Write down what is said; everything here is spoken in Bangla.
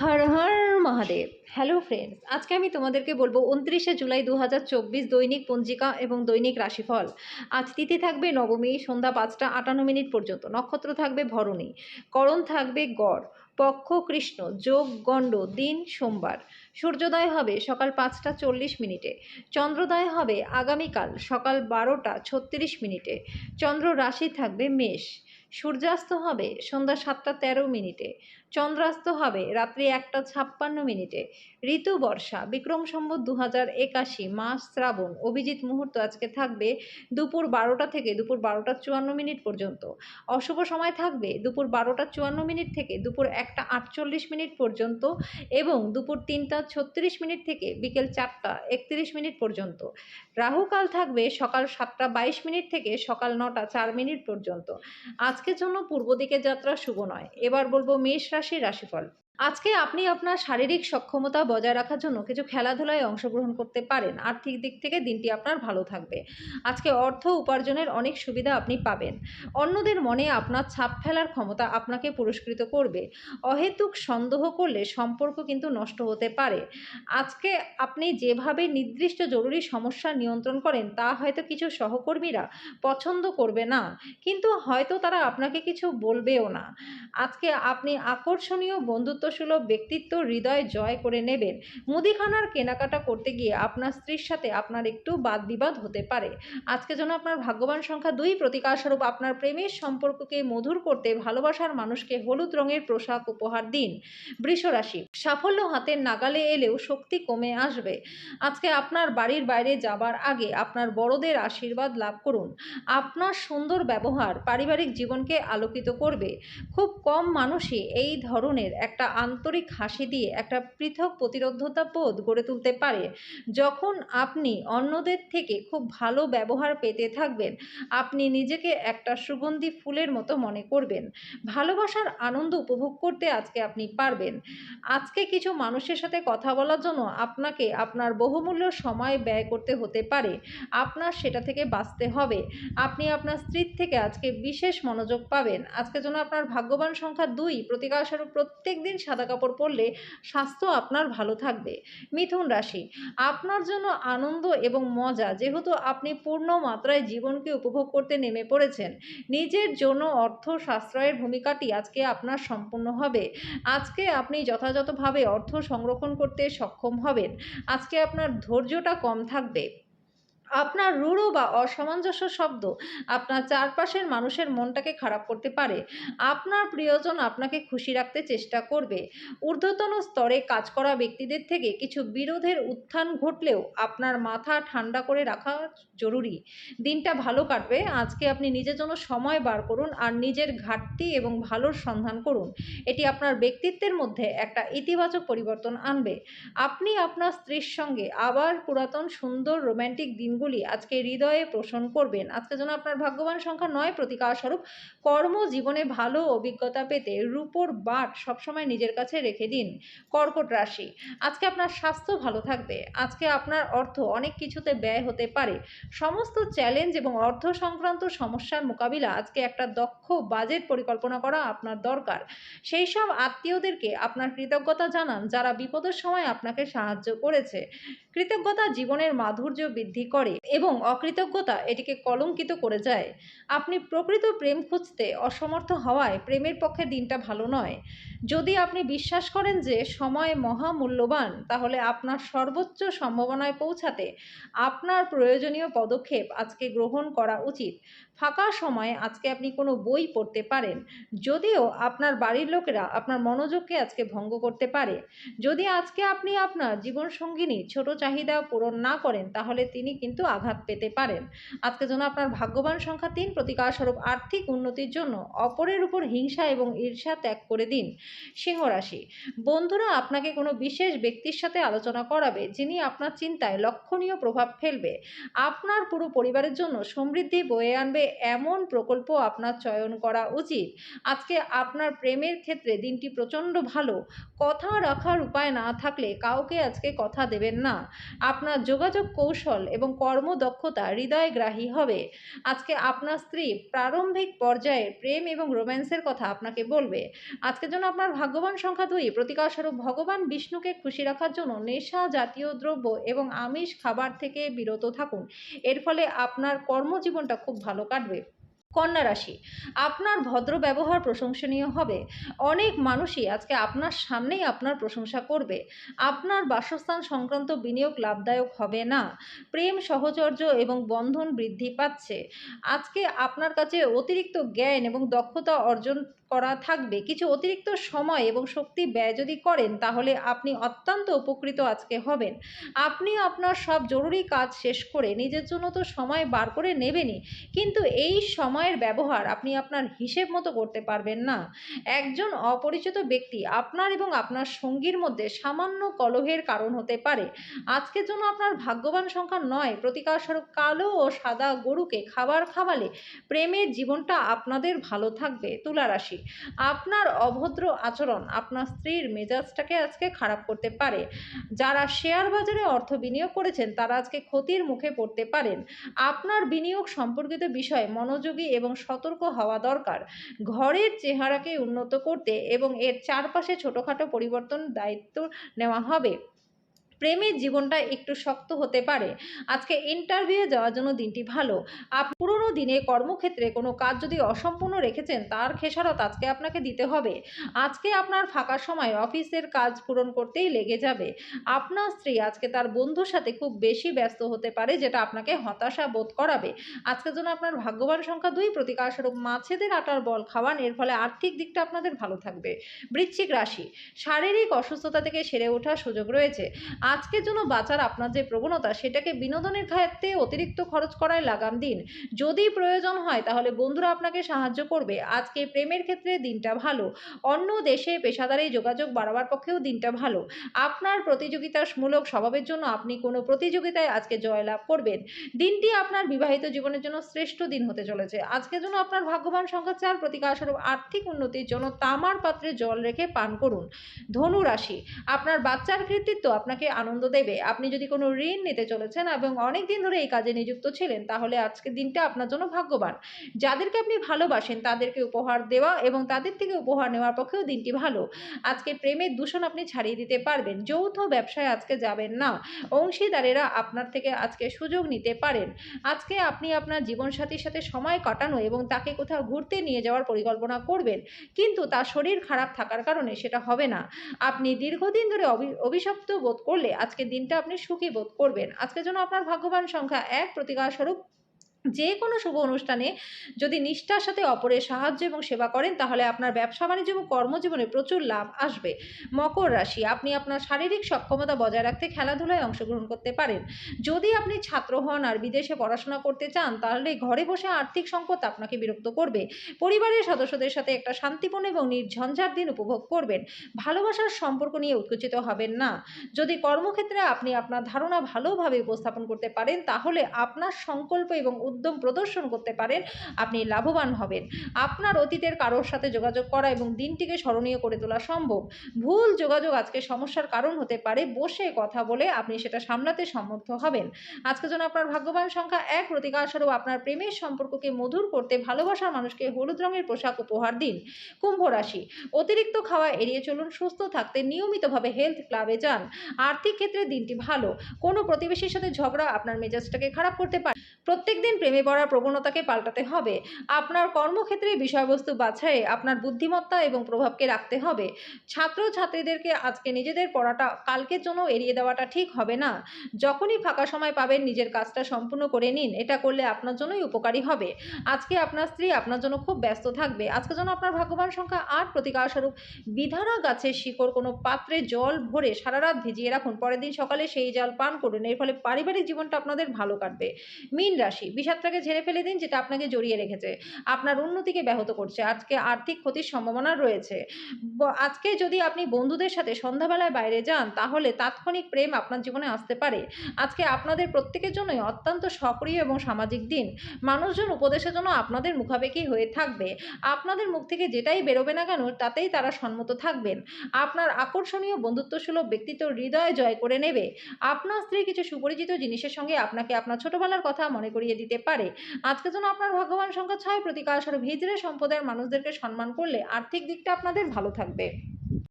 হর হর মহাদেব। হ্যালো ফ্রেন্ডস আজকে আমি তোমাদেরকে বলব উনত্রিশে জুলাই দু হাজার চব্বিশ দৈনিক পঞ্জিকা এবং দৈনিক রাশিফল। আজ তিথি থাকবে নবমী, সন্ধ্যা পাঁচটা, আটান্ন মিনিট পর্যন্ত। নক্ষত্র থাকবে ভরণী, করণ থাকবে গড়, পক্ষ কৃষ্ণ, যোগ গণ্ড, দিন সোমবার। সূর্যোদয় হবে সকাল পাঁচটা চল্লিশ মিনিটে। চন্দ্রোদয় হবে আগামীকাল সকাল বারোটা ছত্রিশ মিনিটে। চন্দ্র রাশি থাকবে মেষ। সূর্যাস্ত হবে সন্ধ্যা সাতটা তেরো মিনিটে। চন্দ্রাস্ত হবে রাত্রি একটা ছাপ্পান্ন মিনিটে। ঋতু বর্ষা, বিক্রম সম্বত দু হাজার একাশি মাস শ্রাবণ, অভিজিৎ মুহূর্ত আজকে থাকবে দুপুর বারোটা থেকে দুপুর বারোটা চুয়ান্ন মিনিট পর্যন্ত। অশুভ সময় থাকবে দুপুর বারোটা চুয়ান্ন মিনিট থেকে দুপুর একটা আটচল্লিশ মিনিট পর্যন্ত এবং দুপুর তিনটা ছত্রিশ মিনিট থেকে বিকেল চারটা একত্রিশ মিনিট পর্যন্ত। রাহুকাল থাকবে সকাল সাতটা বাইশ মিনিট থেকে সকাল নটা চার মিনিট পর্যন্ত। আজকের জন্য পূর্ব দিকে যাত্রা শুভ নয়। এবার বলব মেষ রাশির রাশিফল। আজকে আপনি আপনার শারীরিক সক্ষমতা বজায় রাখার জন্য কিছু খেলাধুলায় অংশগ্রহণ করতে পারেন। আর্থিক দিক থেকে দিনটি আপনার ভালো থাকবে। আজকে অর্থ উপার্জনের অনেক সুবিধা আপনি পাবেন। অন্যদের মনে আপনার ছাপ ফেলার ক্ষমতা আপনাকে পুরস্কৃত করবে। অহেতুক সন্দেহ করলে সম্পর্ক কিন্তু নষ্ট হতে পারে। আজকে আপনি যেভাবে নির্দিষ্ট জরুরি সমস্যা নিয়ন্ত্রণ করেন, তা হয়তো কিছু সহকর্মীরা পছন্দ করবে না। কিন্তু হয়তো তারা আপনাকে কিছু বলবেও না। আজকে আপনি আকর্ষণীয় বন্ধুত্বসুলভ ব্যক্তিত্ব হৃদয় জয় করে নেবেন। মুদিখানার কেনাকাটা করতে গিয়ে আপনার স্ত্রীর সাথে আপনার একটু বাদ বিবাদ হতে পারে। আজকে যেন আপনার ভাগ্যবান সংখ্যা দুই প্রতিকারস্বরূপ আপনার প্রেমের সম্পর্ককে মধুর করতে ভালোবাসার মানুষকে হলুদ রঙের পোশাক উপহার দিন। বৃষরাশি, সাফল্য হাতের নাগালে এলেও শক্তি কমে আসবে। আজকে আপনার বাড়ির বাইরে যাবার আগে আপনার বড়দের আশীর্বাদ লাভ করুন। আপনার সুন্দর ব্যবহার পারিবারিক জীবনকে আলোকিত করবে। খুব কম মানুষই এই ধরনের একটা আন্তরিক হাসি দিয়ে একটা পৃথক প্রতিরোধতা বোধ গড়ে তুলতে পারে। যখন আপনি অন্যদের থেকে খুব ভালো ব্যবহার পেতে থাকবেন, আপনি নিজেকে একটা সুগন্ধি ফুলের মতো মনে করবেন। ভালোবাসার আনন্দ উপভোগ করতে আজকে আপনি পারবেন। আজকে কিছু মানুষের সাথে কথা বলার জন্য আপনাকে আপনার বহুমূল্য সময় ব্যয় করতে হতে পারে। আপনার সেটা থেকে বাঁচতে হবে। আপনি আপনার স্ত্রীর থেকে আজকে বিশেষ মনোযোগ পাবেন। আজকে জন্য আপনার ভাগ্যবান সংখ্যা দুই প্রতিকারস্বরূপ প্রত্যেক দিন সাদা কাপড় পরলে স্বাস্থ্য আপনার ভালো থাকবে। মিথুন রাশি, আপনার জন্য আনন্দ এবং মজা যেহেতু আপনি পূর্ণ মাত্রায় জীবনকে উপভোগ করতে নেমে পড়েছেন, নিজের জন্য অর্থ সাশ্রয়ের ভূমিকাটি আজকে আপনার সম্পূর্ণ হবে। আজকে আপনি যথাযথভাবে অর্থ সংরক্ষণ করতে সক্ষম হবেন। আজকে আপনার ধৈর্যটা কম থাকবে। আপনার রূঢ় বা অসামঞ্জস্য শব্দ আপনার চারপাশের মানুষের মনটাকে খারাপ করতে পারে। আপনার প্রিয়জন আপনাকে খুশি রাখতে চেষ্টা করবে। ঊর্ধ্বতন স্তরে কাজ করা ব্যক্তিদের থেকে কিছু বিরোধের উত্থান ঘটলেও আপনার মাথা ঠান্ডা করে রাখা জরুরি। দিনটা ভালো কাটবে। আজকে আপনি নিজের জন্য সময় বার করুন আর নিজের ঘাটতি এবং ভালোর সন্ধান করুন। এটি আপনার ব্যক্তিত্বের মধ্যে একটা ইতিবাচক পরিবর্তন আনবে। আপনি আপনার স্ত্রীর সঙ্গে আবার পুরাতন সুন্দর রোম্যান্টিক দিনগুলি আজকে হৃদয়ে পোষণ করবেন, আজকে যেন আপনার ভাগ্যবান সংখ্যা নয়, প্রতিকার স্বরূপ কর্মজীবনে ভালো অভিজ্ঞতা পেতে রূপোর বাট সবসময় নিজের কাছে রেখে দিন, কর্কট রাশি, আজকে আপনার স্বাস্থ্য ভালো থাকবে, আজকে আপনার অর্থ অনেক কিছুতে ব্যয় হতে পারে, সমস্ত চ্যালেঞ্জ এবং অর্থ সংক্রান্ত সমস্যার মোকাবিলা আজকে একটা দক্ষ বাজেট পরিকল্পনা করা আপনার দরকার, সেই সব আত্মীয়দেরকে আপনার কৃতজ্ঞতা জানান যারা বিপদের সময় আপনাকে সাহায্য করেছে, কৃতজ্ঞতা জীবনের মাধুর্য বৃদ্ধি করে এবং অকৃতজ্ঞতা এটিকে কলঙ্কিত করে যায়। আপনি প্রকৃত প্রেম খুঁজতে অসমর্থ হওয়ায় প্রেমের পক্ষে দিনটা ভালো নয়। যদি আপনি বিশ্বাস করেন যে সময় মহামূল্যবান, তাহলে আপনার সর্বোচ্চ সম্ভাবনায় পৌঁছাতে আপনার প্রয়োজনীয় পদক্ষেপ আজকে গ্রহণ করা উচিত। ফাঁকা সময়ে আজকে আপনি কোনো বই পড়তে পারেন, যদিও আপনার বাড়ির লোকেরা আপনার মনোযোগকে আজকে ভঙ্গ করতে পারে। যদি আজকে আপনি আপনার জীবনসঙ্গিনী ছোট চাহিদা পূরণ না করেন, তাহলে তিনি কিন্তু আঘাত পেতে পারেন। আজকে যেন আপনার ভাগ্যবান সংখ্যা তিন, প্রতিকারস্বরূপ আর্থিক উন্নতির জন্য অপরের উপর হিংসা এবং ঈর্ষা ত্যাগ করে দিন। সিংহ রাশি, বন্ধুরা আপনাকে কোনো বিশেষ ব্যক্তির সাথে আলোচনা করাবে যিনি আপনার চিন্তায় লক্ষণীয় প্রভাব ফেলবে। আপনার পুরো পরিবারের জন্য সমৃদ্ধি বয়ে আনবে এমন প্রকল্প আপনার চয়ন করা উচিত। আজকে আপনার প্রেমের ক্ষেত্রে দিনটি প্রচণ্ড ভালো। কথা রাখার উপায় না থাকলে কাউকে আজকে কথা দেবেন না। আপনার যোগাযোগ কৌশল এবং কর্মদক্ষতা হৃদয়গ্রাহী হবে। আজকে আপনার স্ত্রী প্রারম্ভিক পর্যায়ে প্রেম এবং রোম্যান্সের কথা আপনাকে বলবে। আজকের জন্য আপনার ভাগ্যবান সংখ্যা দুই। প্রতিকারস্বরূপ ভগবান বিষ্ণুকে খুশি রাখার জন্য নেশা, জাতীয় দ্রব্য এবং আমিষ খাবার থেকে বিরত থাকুন। এর ফলে আপনার কর্মজীবনটা খুব ভালো কাটবে। কন্যা রাশি। আপনার ভদ্র ব্যবহার প্রশংসনীয় হবে। অনেক মানুষই আজকে আপনার সামনেই আপনার প্রশংসা করবে। আপনার বাসস্থান সংক্রান্ত বিনিয়োগ লাভদায়ক হবে না। প্রেম, সহচর্য এবং বন্ধন বৃদ্ধি পাচ্ছে। আজকে আপনার কাছে অতিরিক্ত জ্ঞান এবং দক্ষতা অর্জন করা থাকবে। কিছু অতিরিক্ত সময় এবং শক্তি ব্যয় যদি করেন, তাহলে আপনি অত্যন্ত উপকৃত আজকে হবেন। আপনি আপনার সব জরুরি কাজ শেষ করে নিজের জন্য তো সময় বার করে নেবেনই, কিন্তু এই সময়ের ব্যবহার আপনি আপনার হিসেব মতো করতে পারবেন না। একজন অপরিচিত ব্যক্তি আপনার এবং আপনার সঙ্গীর মধ্যে সামান্য কলহের কারণ হতে পারে। আজকের জন্য আপনার ভাগ্যবান সংখ্যা নয়, প্রতিকারস্বরূপ কালো ও সাদা গরুকে খাবার খাওয়ালে প্রেমের জীবনটা আপনাদের ভালো থাকবে। তুলা রাশি আপনার অভদ্র আচরণ আপনার স্ত্রীর মেজাজটাকে আজকে খারাপ করতে পারে। যারা শেয়ার বাজারে অর্থ বিনিয়োগ করেছেন, তারা আজকে ক্ষতির মুখে পড়তে পারেন। আপনার বিনিয়োগ সম্পর্কিত বিষয়ে মনোযোগী এবং সতর্ক হওয়া দরকার। ঘরের চেহারাকে উন্নত করতে এবং এর চারপাশে ছোটোখাটো পরিবর্তন দায়িত্ব নেওয়া হবে। প্রেমের জীবনটা একটু শক্ত হতে পারে। আজকে ইন্টারভিউ যাওয়ার জন্য দিনটি ভালো। আপ, পুরনো দিনে কর্মক্ষেত্রে কোনো কাজ যদি অসম্পূর্ণ রেখেছেন, তার খেসারত আজকে আপনাকে দিতে হবে। আজকে আপনার ফাঁকা সময় অফিসের কাজ পূরণ করতেই লেগে যাবে। আপনার স্ত্রী আজকে তার বন্ধুর সাথে খুব বেশি ব্যস্ত হতে পারে, যেটা আপনাকে হতাশা বোধ করাবে। আজকের জন্য আপনার ভাগ্যবান সংখ্যা দুই প্রতিকারস্বরূপ মাছেদের আটার বল খাওয়ান, এর ফলে আর্থিক দিকটা আপনাদের ভালো থাকবে। বৃশ্চিক রাশি, শারীরিক অসুস্থতা থেকে সেরে ওঠার সুযোগ রয়েছে। আজকের জন্য বাঁচার আপনার যে প্রবণতা, সেটাকে বিনোদনের ক্ষেত্রে অতিরিক্ত খরচ করায় লাগাম দিন। যদি প্রয়োজন হয়, তাহলে বন্ধুরা আপনাকে সাহায্য করবে। আজকে প্রেমের ক্ষেত্রে দিনটা ভালো। অন্য দেশে পেশাদারি যোগাযোগ বাড়াবার পক্ষেও দিনটা ভালো। আপনার প্রতিযোগিতামূলক স্বভাবের জন্য আপনি কোনো প্রতিযোগিতায় আজকে জয়লাভ করবেন। দিনটি আপনার বিবাহিত জীবনের জন্য শ্রেষ্ঠ দিন হতে চলেছে। আজকের জন্য আপনার ভাগ্যবান সংখ্যা চার, প্রতিকারস্বরূপ আর্থিক উন্নতির জন্য তামার পাত্রে জল রেখে পান করুন। ধনু রাশি, আপনার বাচ্চার কৃতিত্ব আপনাকে আনন্দ দেবে। আপনি যদি কোনো ঋণ নিতে চলেছেন এবং অনেক দিন ধরে এই কাজে নিযুক্ত ছিলেন, তাহলে আজকের দিনটা আপনার জন্য ভাগ্যবান। যাদেরকে আপনি ভালোবাসেন, তাদেরকে উপহার দেওয়া এবং তাদের থেকে উপহার নেওয়ার পক্ষেও দিনটি ভালো। আজকে প্রেমের দূষণ আপনি ছাড়িয়ে দিতে পারবেন, যৌথ ব্যবসায় আজকে যাবেন না। অংশীদারেরা আপনার থেকে আজকে সুযোগ নিতে পারেন। আজকে আপনি আপনার জীবনসাথীর সাথে সময় কাটানো এবং তাকে কোথাও ঘুরতে নিয়ে যাওয়ার পরিকল্পনা করবেন, কিন্তু তার শরীর খারাপ থাকার কারণে সেটা হবে না। আপনি দীর্ঘদিন ধরে অভি- অভিশপ্ত বোধ করলে আজকের দিনটা আপনি সুখী বোধ করবেন। আজকের জন্য আপনার ভাগ্যবান সংখ্যা এক, প্রতিকার স্বরূপ যে কোনো শুভ অনুষ্ঠানে যদি নিষ্ঠার সাথে অপরের সাহায্য এবং সেবা করেন, তাহলে আপনার ব্যবসা বাণিজ্য এবং কর্মজীবনে প্রচুর লাভ আসবে। মকর রাশি, আপনি আপনার শারীরিক সক্ষমতা বজায় রাখতে খেলাধুলায় অংশগ্রহণ করতে পারেন। যদি আপনি ছাত্র হন আর বিদেশে পড়াশোনা করতে চান, তাহলে ঘরে বসে আর্থিক সংকট আপনাকে বিরক্ত করবে। পরিবারের সদস্যদের সাথে একটা শান্তিপূর্ণ এবং নির্ঝঞ্ঝাট দিন উপভোগ করবেন। ভালোবাসার সম্পর্ক নিয়ে উৎকুচিত হবেন না। যদি কর্মক্ষেত্রে আপনি আপনার ধারণা ভালোভাবে উপস্থাপন করতে পারেন, তাহলে আপনার সংকল্প এবং উদ্যম প্রদর্শন করতে পারেন, আপনি লাভবান হবেন। আপনার অতীতের কারোর সাথে যোগাযোগ করা এবং দিনটিকে স্মরণীয় করে তোলা সম্ভব। ভুল যোগাযোগ আজকে সমস্যার কারণ হতে পারে, বসে কথা বলে আপনি সেটা সামলাতে সমর্থ হবেন। আজকে যেন আপনার ভাগ্যবান সংখ্যা এক, প্রতিকার স্বরূপ আপনার প্রেমের সম্পর্ককে মধুর করতে ভালোবাসার মানুষকে হলুদ রঙের পোশাক উপহার দিন। কুম্ভ রাশি, অতিরিক্ত খাওয়া এড়িয়ে চলুন, সুস্থ থাকতে নিয়মিতভাবে হেলথ ক্লাবে যান। আর্থিক ক্ষেত্রে দিনটি ভালো। কোনো প্রতিবেশীর সাথে ঝগড়া আপনার মেজাজটাকে খারাপ করতে পারে। প্রত্যেকদিন প্রেমে পড়ার প্রবণতাকে পাল্টাতে হবে। আপনার কর্মক্ষেত্রে বিষয়বস্তু বাছাইয়ে আপনার বুদ্ধিমত্তা এবং প্রভাবকে রাখতে হবে। ছাত্র ছাত্রীদেরকে আজকে নিজেদের পড়াটা কালকের জন্য এড়িয়ে দেওয়াটা ঠিক হবে না। যখনই ফাঁকা সময় পাবেন, নিজের কাজটা সম্পূর্ণ করে নিন। এটা করলে আপনার জন্যই উপকারী হবে। আজকে আপনার স্ত্রী আপনার জন্য খুব ব্যস্ত থাকবে। আজকে যেন আপনার ভাগ্যবান সংখ্যা আট প্রতিকার স্বরূপ বিধানা গাছের শিকড় কোনো পাত্রে জল ভরে সারা রাত ভিজিয়ে রাখুন। পরের দিন সকালে সেই জল পান করুন। এর ফলে পারিবারিক জীবনটা আপনাদের ভালো কাটবে। মীন মীন রাশি বিষাদটাকে ঝেড়ে ফেলে দিন, যেটা আপনাকে জড়িয়ে রেখেছে। আপনার উন্নতিকে ব্যাহত করছে। আজকে আর্থিক ক্ষতির সম্ভাবনা রয়েছে। আজকে যদি আপনি বন্ধুদের সাথে সন্ধ্যাবেলায় বাইরে যান, তাহলে তাৎক্ষণিক প্রেম আপনার জীবনে আসতে পারে। আজকে আপনাদের প্রত্যেকের জন্যই অত্যন্ত সক্রিয় এবং সামাজিক দিন। মানুষজন উপদেশের জন্য আপনাদের মুখাপেক্ষি হয়ে থাকবে। আপনাদের মুখ থেকে যেটাই বেরোবে না কেন, তাতেই তারা সম্মত থাকবেন। আপনার আকর্ষণীয় বন্ধুত্বসুলভ ব্যক্তিত্ব হৃদয় জয় করে নেবে। আপনার স্ত্রী কিছু সুপরিচিত জিনিসের সঙ্গে আপনাকে আপনার ছোটবেলার কথা মনে করিয়ে দিতে পারে। আজকে যেন আপনার ভাগ্যবান সংখ্যা ছয় প্রতিকার স্বরূপ হিজড়ে সম্প্রদায়ের মানুষদেরকে সম্মান করলে আর্থিক দিকটা আপনাদের ভালো থাকবে।